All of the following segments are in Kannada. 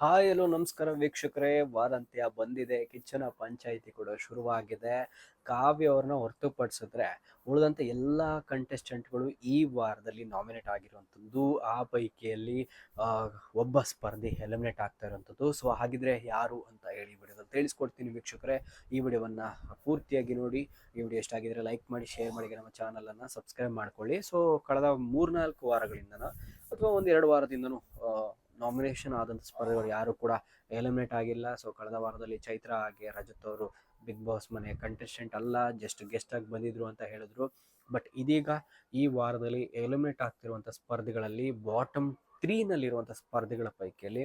ಹಾಯ್, ಹಲೋ, ನಮಸ್ಕಾರ ವೀಕ್ಷಕರೇ. ವಾರಂತ್ಯ ಬಂದಿದೆ. ಕಿಚ್ಚನ ಪಂಚಾಯಿತಿ ಕೂಡ ಶುರುವಾಗಿದೆ. ಕಾವ್ಯ ಅವ್ರನ್ನ ಹೊರತುಪಡಿಸಿದ್ರೆ ಉಳಿದಂತೆ ಎಲ್ಲ ಕಂಟೆಸ್ಟೆಂಟ್ಗಳು ಈ ವಾರದಲ್ಲಿ ನಾಮಿನೇಟ್ ಆಗಿರುವಂಥದ್ದು. ಆ ಪೈಕಿಯಲ್ಲಿ ಒಬ್ಬ ಸ್ಪರ್ಧಿ ಎಲಿಮಿನೇಟ್ ಆಗ್ತಾ ಇರುವಂಥದ್ದು. ಸೊ ಹಾಗಿದ್ರೆ ಯಾರು ಅಂತ ಹೇಳಿ ವಿಡಿಯೋದಲ್ಲಿ ತಿಳಿಸ್ಕೊಡ್ತೀನಿ ವೀಕ್ಷಕರೇ. ಈ ವಿಡಿಯೋವನ್ನು ಪೂರ್ತಿಯಾಗಿ ನೋಡಿ. ಈ ವಿಡಿಯೋ ಎಷ್ಟಾಗಿದ್ರೆ ಲೈಕ್ ಮಾಡಿ ಶೇರ್ ಮಾಡಿ. ನಮ್ಮ ಚಾನಲನ್ನು ಸಬ್ಸ್ಕ್ರೈಬ್ ಮಾಡ್ಕೊಳ್ಳಿ. ಸೊ ಕಳೆದ ಮೂರ್ನಾಲ್ಕು ವಾರಗಳಿಂದನೂ ಅಥವಾ ಒಂದು ಎರಡು ವಾರದಿಂದನೂ ನಾಮಿನೇಷನ್ ಆದಂಥ ಸ್ಪರ್ಧೆಗಳು ಯಾರು ಕೂಡ ಎಲಿಮಿನೇಟ್ ಆಗಿಲ್ಲ. ಸೊ ಕಳೆದ ವಾರದಲ್ಲಿ ಚೈತ್ರ ಹಾಗೆ ರಜತ್ ಅವರು ಬಿಗ್ ಬಾಸ್ ಮನೆ ಕಂಟೆಸ್ಟೆಂಟ್ ಅಲ್ಲ ಜಸ್ಟ್ ಗೆಸ್ಟ್ ಆಗಿ ಬಂದಿದ್ರು ಅಂತ ಹೇಳಿದ್ರು. ಬಟ್ ಇದೀಗ ಈ ವಾರದಲ್ಲಿ ಎಲಿಮಿನೇಟ್ ಆಗ್ತಿರುವಂಥ ಸ್ಪರ್ಧೆಗಳಲ್ಲಿ ಬಾಟಮ್ ತ್ರೀನಲ್ಲಿರುವಂಥ ಸ್ಪರ್ಧೆಗಳ ಪೈಕಿಯಲ್ಲಿ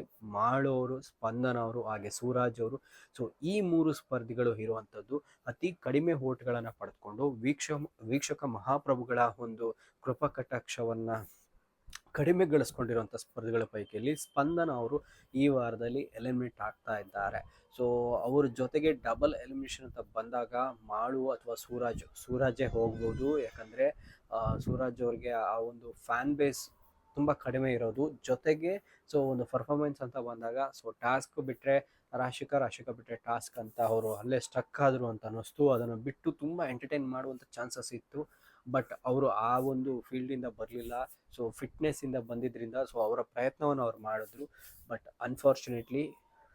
ಅವರು, ಸ್ಪಂದನ ಅವರು, ಹಾಗೆ ಸೂರಾಜ್ ಅವರು. ಸೊ ಈ ಮೂರು ಸ್ಪರ್ಧಿಗಳು ಇರುವಂಥದ್ದು ಅತಿ ಕಡಿಮೆ ಓಟ್ಗಳನ್ನು ಪಡೆದುಕೊಂಡು ವೀಕ್ಷ ವೀಕ್ಷಕ ಮಹಾಪ್ರಭುಗಳ ಒಂದು ಕೃಪಾ ಕಟಾಕ್ಷವನ್ನು ಕಡಿಮೆಗೊಳಿಸ್ಕೊಂಡಿರುವಂಥ ಸ್ಪರ್ಧೆಗಳ ಪೈಕಿಯಲ್ಲಿ ಸ್ಪಂದನ ಅವರು ಈ ವಾರದಲ್ಲಿ ಎಲಿಮಿನೇಟ್ ಆಗ್ತಾ ಇದ್ದಾರೆ. ಸೊ ಅವರ ಜೊತೆಗೆ ಡಬಲ್ ಎಲಿಮಿನೇಷನ್ ಅಂತ ಬಂದಾಗ ಮಾಳು ಅಥವಾ ಸೂರಾಜ್, ಸೂರಾಜೇ ಹೋಗ್ಬೋದು. ಯಾಕಂದರೆ ಸೂರಾಜ್ ಅವ್ರಿಗೆ ಆ ಒಂದು ಫ್ಯಾನ್ ಬೇಸ್ ತುಂಬ ಕಡಿಮೆ ಇರೋದು. ಜೊತೆಗೆ ಸೊ ಒಂದು ಪರ್ಫಾರ್ಮೆನ್ಸ್ ಅಂತ ಬಂದಾಗ ಸೊ ಟಾಸ್ಕ್ ಬಿಟ್ಟರೆ ರಾಶಿಕ ರಾಶಿಕ ಬಿಟ್ಟರೆ ಟಾಸ್ಕ್ ಅಂತ ಅವರು ಅಲ್ಲೇ ಸ್ಟಕ್ ಆದರು ಅಂತ ಅನ್ನಿಸ್ತು. ಅದನ್ನು ಬಿಟ್ಟು ತುಂಬ ಎಂಟರ್ಟೈನ್ ಮಾಡುವಂಥ ಚಾನ್ಸಸ್ ಇತ್ತು. ಬಟ್ ಅವರು ಆ ಒಂದು ಫೀಲ್ಡಿಂದ ಬರಲಿಲ್ಲ. ಸೊ ಫಿಟ್ನೆಸ್ಸಿಂದ ಬಂದಿದ್ದರಿಂದ ಸೊ ಅವರ ಪ್ರಯತ್ನವನ್ನು ಅವ್ರು ಮಾಡಿದ್ರು. ಬಟ್ ಅನ್ಫಾರ್ಚುನೇಟ್ಲಿ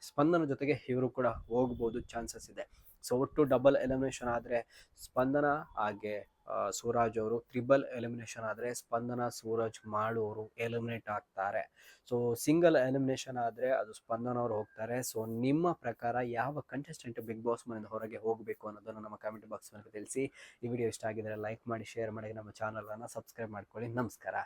ಸ್ಪಂದನ ಜೊತೆಗೆ ಇವರು ಕೂಡ ಹೋಗ್ಬೋದು ಚಾನ್ಸಸ್ ಇದೆ. ಸೊ ಒಟ್ಟು ಡಬಲ್ ಎಲಿಮಿನೇಷನ್ ಆದರೆ ಸ್ಪಂದನ ಹಾಗೆ ಸೂರಾಜ್ ಅವರು ತ್ರಿಬಲ್ ಎಲಿಮಿನೇಷನ್ ಆದರೆ ಸ್ಪಂದನ ಸೂರಜ್ ಅವರು ಎಲಿಮಿನೇಟ್ ಆಗ್ತಾರೆ. ಸೊ ಸಿಂಗಲ್ ಎಲಿಮಿನೇಷನ್ ಆದರೆ ಅದು ಸ್ಪಂದನ ಅವರು ಹೋಗ್ತಾರೆ. ಸೊ ನಿಮ್ಮ ಪ್ರಕಾರ ಯಾವ ಕಂಟೆಸ್ಟೆಂಟ್ ಬಿಗ್ ಬಾಸ್ ಮನೆಯಿಂದ ಹೊರಗೆ ಹೋಗಬೇಕು ಅನ್ನೋದನ್ನು ನಮ್ಮ ಕಮೆಂಟ್ ಬಾಕ್ಸ್ ತಿಳಿಸಿ. ಈ ವಿಡಿಯೋ ಇಷ್ಟ ಆಗಿದ್ರೆ ಲೈಕ್ ಮಾಡಿ ಶೇರ್ ಮಾಡಿ, ನಮ್ಮ ಚಾನಲನ್ನು ಸಬ್ಸ್ಕ್ರೈಬ್ ಮಾಡ್ಕೊಳ್ಳಿ. ನಮಸ್ಕಾರ.